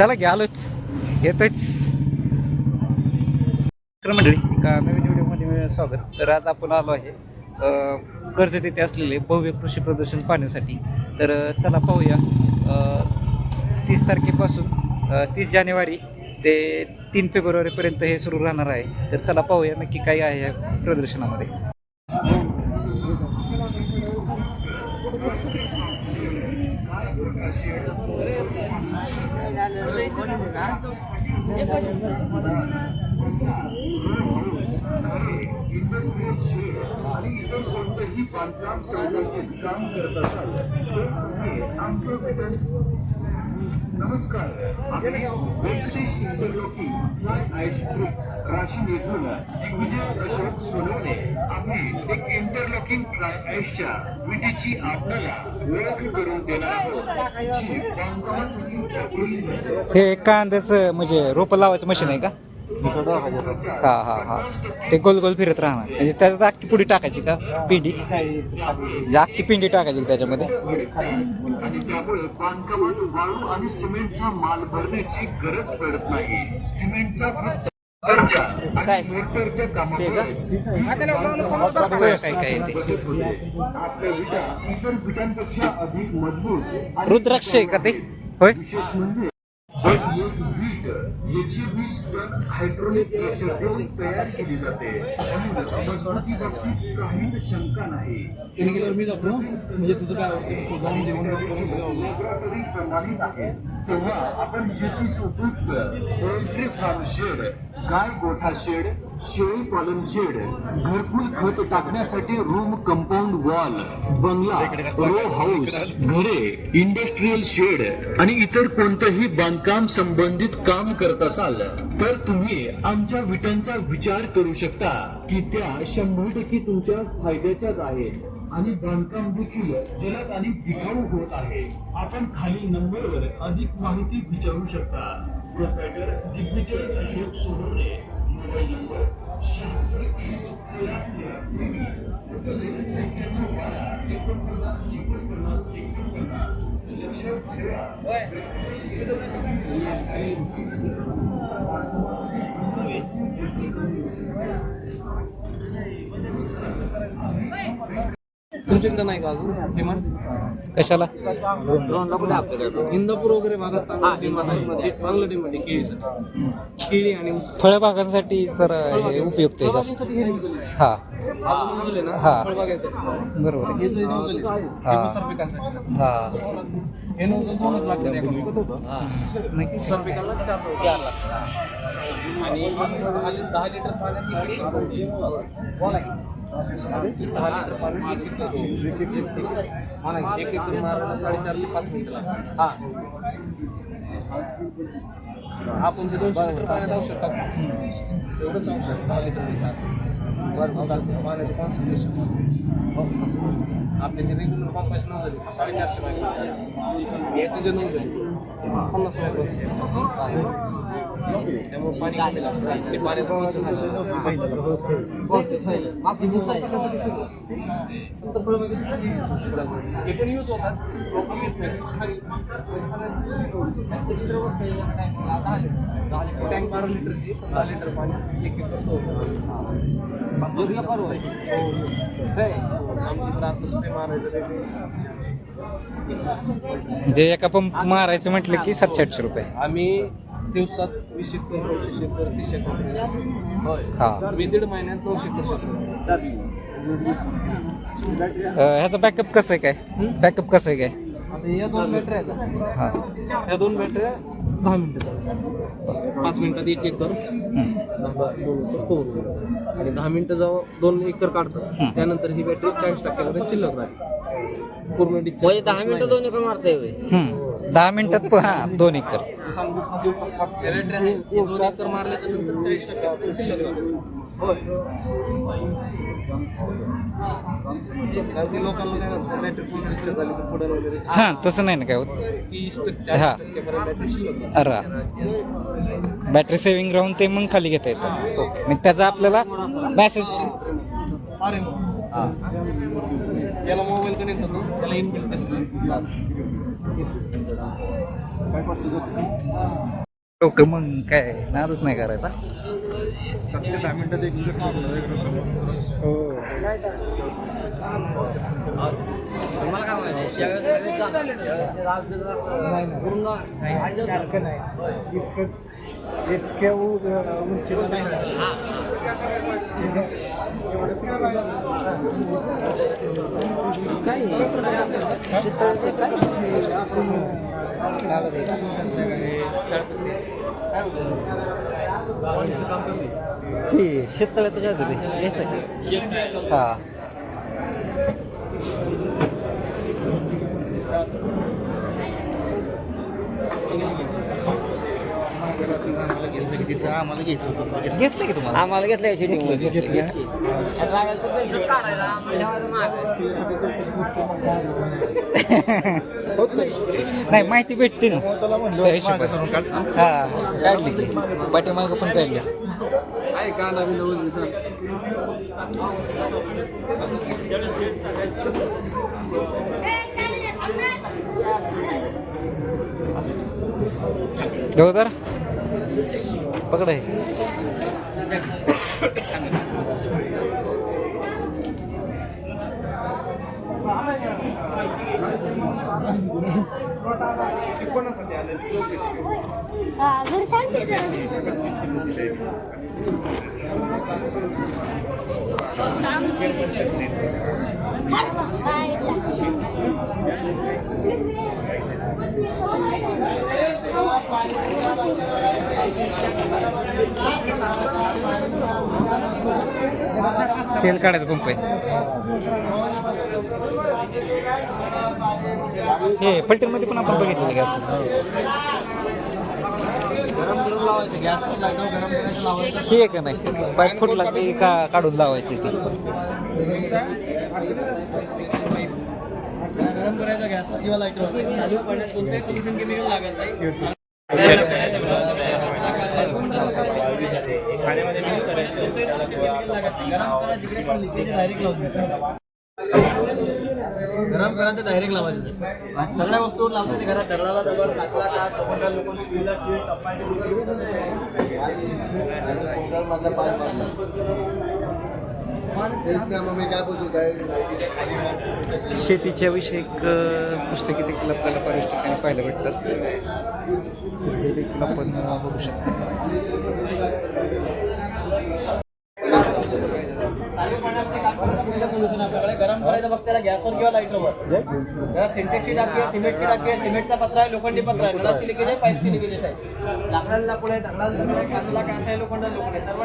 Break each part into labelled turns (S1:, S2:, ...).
S1: चला की आलोच. येतच मंडळी. एका नवीन व्हिडिओमध्ये स्वागत. तर आज आपण आलो आहे अ, कर्जत येथे असलेले भव्य कृषी प्रदर्शन पाहण्यासाठी. तर चला पाहूया. तीस तारखेपासून तीस जानेवारी ते तीन फेब्रुवारीपर्यंत हे सुरू राहणार आहे. तर चला पाहूया नक्की काय आहे या प्रदर्शनामध्ये.
S2: इंडस्ट्रियल आणि इतर कोणतंही बांधकाम संबंधित काम करत असाल तर तुम्ही आमच्या नमस्कार. आम्ही Venkatesh interlocking fly ash bricks राशी येथून दिग्विजय अशोक सोनवणे. आम्ही एक इंटरलॉकिंग फ्लाय आयशच्या विटीची आपल्याला ओळख करून देणार आहोत. जी बांधकामासाठी वापरली जाते.
S1: हे कांद्याचं म्हणजे रोपं लावायचं मशीन आहे का? हा हा हा. ते गोल गोल फिरत राहणार. म्हणजे त्याच्यात अख्खी पुडी टाकायची का? पिंडी. म्हणजे अख्खी पिंडी टाकायची का त्याच्यामध्ये?
S2: आणि त्यामुळे बांधकामात वाळू आणि सिमेंटचा माल भरण्याची गरज पडत नाही. सिमेंटचा फक्त मोटरच्या
S1: काय?
S2: आणि मोटरच्या कामामुळेच
S1: बघूया काय काय आहे ते.
S2: बचत होते. आपल्या विटा इतर विटांपेक्षा अधिक मजबूत आणि
S1: रुद्राक्ष आहे का ते? होय.
S2: विशेष म्हणजे एक वीट एकशे वीस टन हायड्रोलिक प्रेशर देऊन तयार केली जाते. म्हणून मजबूती बाबतीत काहीच शंका नाही.
S3: जातो म्हणजे.
S2: लॅबोरेटरी प्रमाणित आहे? तेव्हा आपण शेतीस उपयुक्त पोल्ट्री फार्म शेड गाय गोठा शेड शेळी पालन शेड घरकुल खत टाकण्यासाठी रूम कंपाऊंड वॉल बंगला रो हाऊस घरे इंडस्ट्रियल शेड आणि इतर कोणतंही बांधकाम संबंधित काम करत असाल तर तुम्ही आमच्या विटांचा विचार करू शकता की त्या शंभर टक्के तुमच्या फायद्याच्याच आहेत. आणि बांधकाम देखील जलद आणि टिकाऊ होत आहे. आपण खाली नंबरवर अधिक माहिती विचारू शकता. Proprietor Digvijay Ashok Sonawane mobile number शहात्तर वीस तेरा तेरा तेवीस तसेच एक्क्याण्णव बारा एकोणपन्नास एकोणपन्नास एकोणपन्नास लक्षात ठेवा व्यक्तिश आणि वीस तुमच्या बांधकामासाठी
S3: तुमच्याकडे नाही का अजून? डिमांड
S1: कशाला?
S3: इंदापूर वगैरे भागात चांगलं डिमांड आहे. चांगलं डिमांड आहे केळीचं केळी आणि ऊस.
S1: फळबागांसाठी तर हे उपयुक्त आहे जास्त.
S3: फळबागांसाठी हे निघालं.
S1: हा.
S3: अजून निघाले ना?
S1: हा.
S3: फळबागांसाठी.
S1: बरोबर आहे.
S3: हे जे निघाले,
S1: हा.
S3: हे ऊसार पिकांसाठी.
S1: हा.
S3: हे नव्हतं दोनच लागतात एका
S1: नाही
S3: ऊसार पिकाला चार चार लागतात. आणि दहा लि- दहा लिटर पाण्याची दहा लिटर पाणी एक लिटर. हा नाही, एक लिटर मारायला साडेचार ते पाच मिनिटं लागतात. हा. आपण जे दोनशे लिटर पाण्यात औषध टाकतो तेवढंच औषध दहा लिटर पाण्याचे कॉन्सन्ट्रेशन आपले जे रेग्युलर पंपाचे नऊ झाले. ते साडेचारशे मागे याचे जे नऊ झाले. पन्नास मागे त्यामुळे पाणी कमी लागतं ते पाण्याचं पण यूज होतात टँक बारा लिटरची दहा लिटर पाणी एक लिटर आमची तर आता स्प्रे मारायचं
S1: म्हणजे एका पंप मारायचं म्हटलं की सातशे आठशे रुपये.
S3: आम्ही दिवसात वीस एकर दोनशे एकर तीस एकर
S1: हा.
S3: मी दीड महिन्यात एकर शेत
S1: अ, ह्याचा बॅकअप कसं आहे काय? बॅकअप कसं आहे काय?
S3: या दोन बॅटऱ्या आहेत.
S1: हा.
S3: या दोन बॅटऱ्या दहा मिनिटं चालतात पाच मिनिटात एक एकर दोन एकर कवर आणि दहा मिनिटं जेव्हा दोन एकर काढतात
S1: हं.
S3: त्यानंतर ही बॅटरी चाळीस टक्क्यापर्यंत शिल्लक राहील. पूर्ण डिस्चार्ज दहा मिनिटं दोन एकर मारते
S1: हम्म. दहा मिनिटात प- हा दोन एकर हा तसं नाही ना काय होत. हा.
S3: बॅटरी
S1: अरा. बॅटरी सेव्हिंग राहून ते मग खाली घेता येतं. ओके मग त्याचा आपल्याला मॅसेज
S3: याला मोबाईल कनेक्ट होतो. त्याला इनबिल्ट डिस्प्ले काय कॉस्ट
S1: लोक मग काय नादच नाही करायचा?
S3: सत्य दहा मिनिटात एक हो. नाही नाही. सारखं नाही. इतकं इतक्या उ- उंचीला नाही
S1: काय? शेतळ्याचं काय? लागत ते शेततळ्याचं काय हा
S3: Thank you.
S1: घेतलं? की तुम्हाला?
S4: आम्हाला घेतलं
S1: घेतलं, घेतलं.
S3: होत नाही.
S1: नाही माहिती भेटते ना. हा काढली. पाठीमागं पण काढली.
S4: आहे का नवीन
S1: पकड आहे
S5: हा, घरी सांगते जरा.
S1: तेल काढायचं पंप आहे हे पलटणमध्ये पण आपण बघितलं गॅस.
S3: लावायचं गॅस लागतो गरम करायचं लावायचं
S1: हे का नाही पाईप फुटला की का काढून लावायची ते?
S3: गरम करायचा गॅस किंवा चालू कोणत्याही सोल्युशन केमिकल लागत नाही मिक्स करायचं गरम करा जिकडे पण लिकेज डायरेक्ट लावून गरम करा तर डायरेक्ट लावायचं सर. सगळ्या वस्तूवर लावतात ते घरात दगडाला दगड कातला कात कमंडा लोखंड
S1: शेतीच्या विषयक पुस्तके देखील आपल्याला बऱ्याच ठिकाणी पाहायला भेटतात. तर हे देखील आपण बघू शकतो.
S3: आपल्याकडे गरम करायचं बघ त्याला गॅसवर किंवा लाईटवर घरात सिंटेक्सची टाकी आहे सिमेंटची टाकी आहे सिमेंटचा पत्रा आहे लोखंडी पत्रा आहे. नळाची लिकेज आहे पाईपची लिकेज आहे लाकडाला लाकूड आहे दगडाला दगड आहे काजूला काच आहे लोखंड लोखंड आहे.
S1: सर्व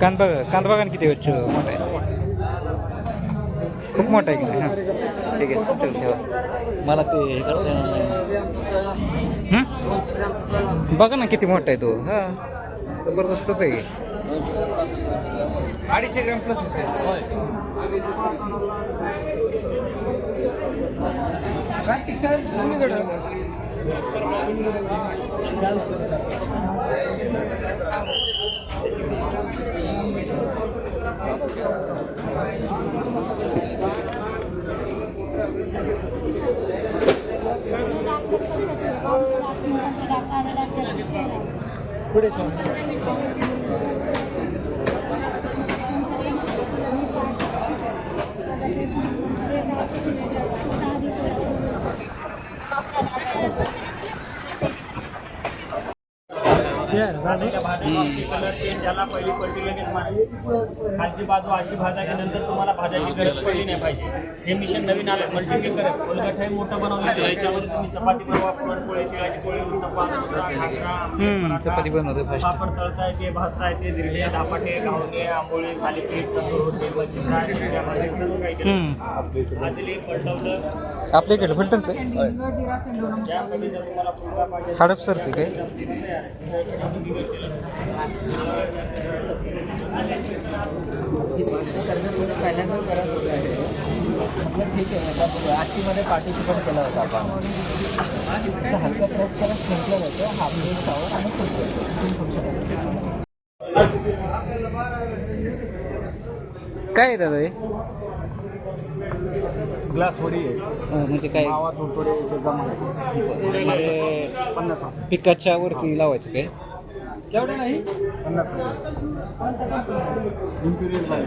S1: कांदा कांदा बघा किती मोठा आहे. खूप मोठा आहे की? नाही हां. ठीक आहे चल ठेवा. मला ते हे करता येणार नाही. बघा ना किती मोठा आहे तो. हां. जबरदस्तच आहे.
S3: अडीचशे ग्रॅम प्लस
S5: पुढे
S6: झाला पहिली पलटी लगेच मारली खालची बाजू अशी भाजायच्यानंतर तुम्हाला भाजायची गरज पडली नाही पाहिजे. हे मिशन नवीन आलं मल्टीमेकर उलगट हे मोठं बनवलं. याच्यामध्ये तुम्ही चपाती बनवा पुरणपोळी तिळाची पोळी उत्तप्पा
S1: चपाती बनवते
S6: पापड तळता येते भाजता येते दिरडे दापाटे घावणे आंबोळी थालीपीठ तंदूर होते मच्छी फ्राय काही केलं. पलटवलं.
S1: आपल्या इकडे फलटणचं
S6: आहे जर
S1: हडपसरचं काय
S3: ठीक आहे आष्टीमध्ये पार्टिसिपेट केलं होतं आपण असं हलकं प्रेस करत म्हटलं हाफ आणि फुल फंक्शन
S1: काय आहे दादा हे?
S7: ग्लास वडी आहे.
S1: अं, म्हणजे काय?
S7: मावा थोडे याचे जमा
S1: म्हणजे
S7: पन्नास
S1: पिकाच्या वरती लावायचं काय?
S3: केवढं नाही?
S7: पन्नास इम्पिरियल आहे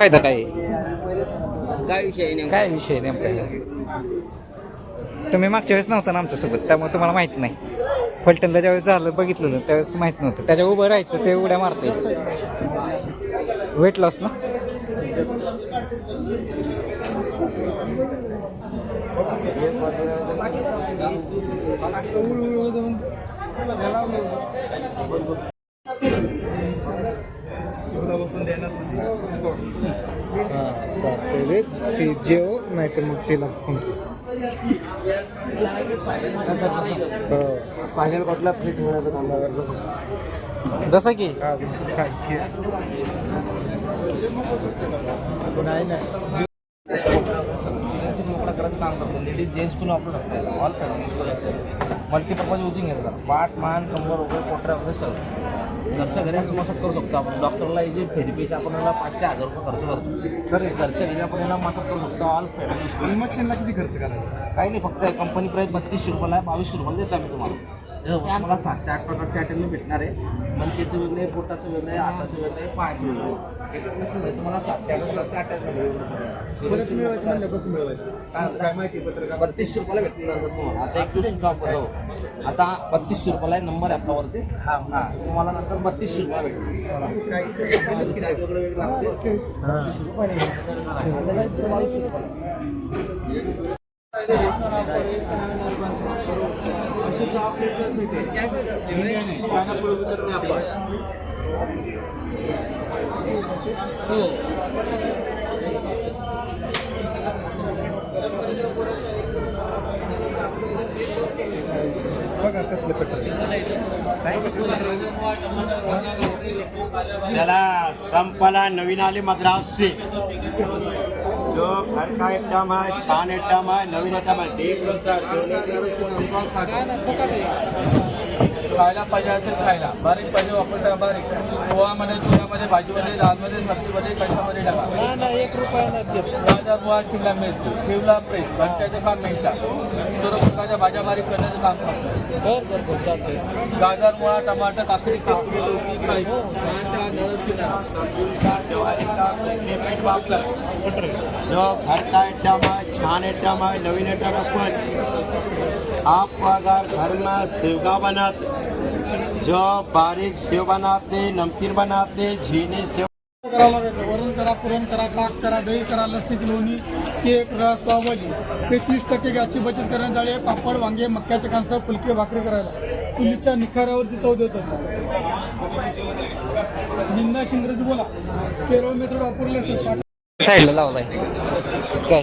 S1: फायदा काय?
S3: काय विषय
S1: काय विषय नेमका? तुम्ही मागच्या वेळेस नव्हता ना आमच्यासोबत त्यामुळे तुम्हाला माहीत नाही. फलटणला ज्यावेळेस झालं बघितलं त्यावेळेस माहीत नव्हतं. त्याच्या उभं राहायचं ते उड्या मारता वेट लॉस ना?
S7: चालतंय ते जेव नाही तर मग तिला फोन फायनल कॉटला फिट होण्याचं
S1: जसं की
S7: नाही नाही
S3: मोकळा करायचं काम करतो लेडीज जेंट्स पण वापरू शकतो ऑल मल्टीपर्पज युजिंग आहे पाठ मान कंबर वगैरे पोटऱ्या वगैरे सगळं घरच्या घरी असं मसाज करू शकतो. आपण डॉक्टरला जे थेरपीचे आपण याला पाचशे हजार रुपये खर्च करतो. घरच्या घरी आपण याला मसाज करू शकतो. ऑल फॅमिली
S7: मशीनला किती खर्च करायचा
S3: काही नाही फक्त कंपनी प्राईस बत्तीसशे रुपयाला आहे बावीसशे रुपयाला देतो आम्ही तुम्हाला. तुम्हाला सात ते आठ प्रकारचे आयटम भेटणार आहे. मनकेचं वेगळं आहे पोटाचं वेगळं आहे हाताचं वेगळं आहे पायाचं वेगळं आहे. तुम्हाला सात ते आठ प्रकारचे आयटम
S7: परत
S3: काय
S7: काय माहिती पत्रकार
S3: बत्तीसशे रुपयाला भेटणार नंतर तुम्हाला. आता एक दिवस सुद्धा आपण जाऊ. आता बत्तीसशे रुपयाला आहे नंबर आहे आपल्यावरती. हा हा. तुम्हाला नंतर बत्तीसशे रुपयाला वेगळं लागते बत्तीसशे रुपये रुपयाला
S7: बघा कसलं पत्र.
S8: चला संपला नवीन आले मद्रास से जो घर का एकदम है छान एकदम है नवीन एकदम है देख लो सर.
S4: खायला पाहिजे असेल खायला. बारीक पाहिजे वापरता बारीक. पोहामध्ये चुऱ्यामध्ये भाजीमध्ये दालमध्ये सब्जीमध्ये कशामध्ये टाका. एक रुपया मुळा शिमला मिरची शिवला फ्रेश. घरच्याचे काम मिळतात सर्व प्रकारच्या भाज्या बारीक करण्याचं काम करतो. गाजर मुळा टमाटर काकडी काकडी लौकी पाईप कांदा नरसिंह
S8: पेमेंट वापर. जो घर का एकदम है छान एकदम है नवीन एकदम है कुछ आप अगर घर में सेवगा बनाते. जो बारीक सेव बनाते नमकीन बनाते झीनी सेव
S9: करावं लागायचं वरण करा पुरण करा ताक करा दही करा लस्सी लोणी केक रस पावभाजी. तेहतीस टक्के गॅसची बचत करण्यात आली आहे पापड वांगे मक्याचे कांसं फुलके भाकरी करायला. चुलीच्या निखाऱ्यावरची चव देतात जिंदा शिंद्रजी बोला. केरळ मेथड वापरले असेल
S1: साईडला लावलाय. काय?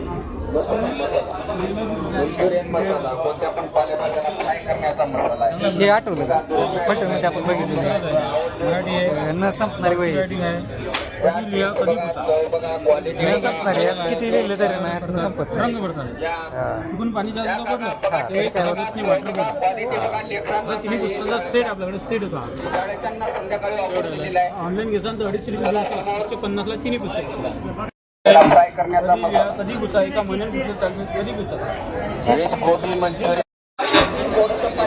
S3: मसाला कोणत्या पण पालेभाज्याला फ्राय करण्याचा मसाला आहे.
S1: हे आठवलं का? फलटण आपण बघितलं न संपणारी वही. किती लिहिलं तरी नाही संपत
S4: रंग चुकून पाणी जास्त पडलं ते ती सेट आपल्याकडे सेट होता. ऑनलाईन घेसाल तर अडीचशे रुपये. एकशे पन्नासला तिन्ही पुस्तक. लिहा, कधी घुसा एका महिन्यात घुसलं चालतं कधी घुसा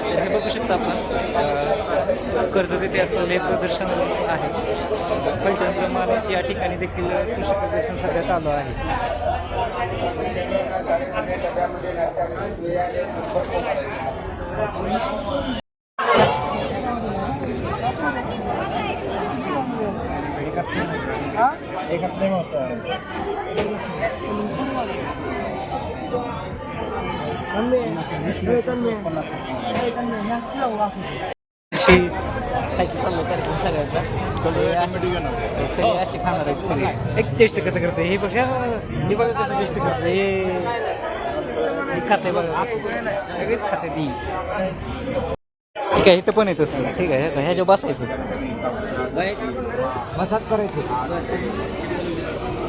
S1: हे बघू शकता आपण. कर्ज तिथे असलेले प्रदर्शन आहे. पलटण प्रमाणाची या ठिकाणी देखील कृषी प्रदर्शन सध्या चालू आहे. सगळे अशी- सगळे अशी खाणार सगळे. एक टेस्ट कसं करते? हे बघा. हे बघा कसं टेस्ट करते. हे हे खाते बघा. सगळेच खाते ती. ठीक आहे इथं पण येत असतं ठीक आहे ह्या- ह्याच्या बसायचं. मसाज करायचं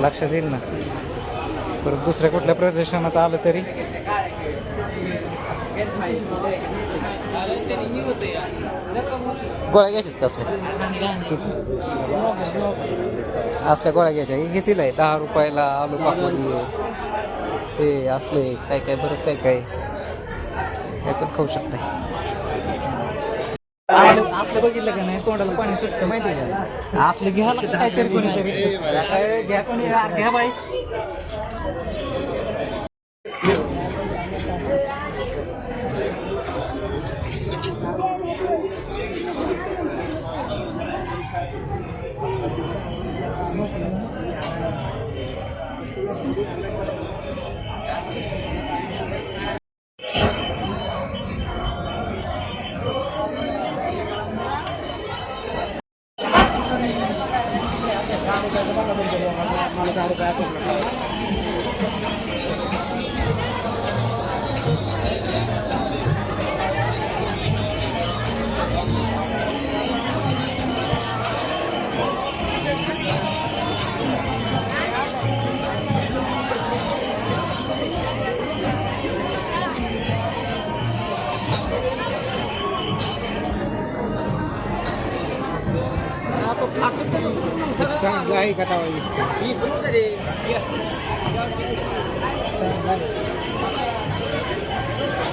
S1: लक्षात येईल ना. परत दुसऱ्या कुठल्या प्रदर्शनात आलं तरी? गोळ्या घ्यायच्यात कसल्या असल्या? गोळ्या घ्यायच्या. हे आहे? दहा रुपयाला आलू पापडी ते असले काय काय बरं काय काय. हे पण खाऊ शकता आपलं बघितलं का नाही? तोंडाला पाणी सुटतं माहिती आहे का? आपलं घ्यायला काहीतरी कोणीतरी. घ्या कोणी घ्या बाई.
S7: चांगलं आहे का तवा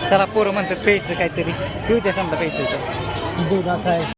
S1: चला पोरं म्हणतात प्यायचं काहीतरी. पिऊ द्या समजा प्यायचं
S7: दुधाचा आहे.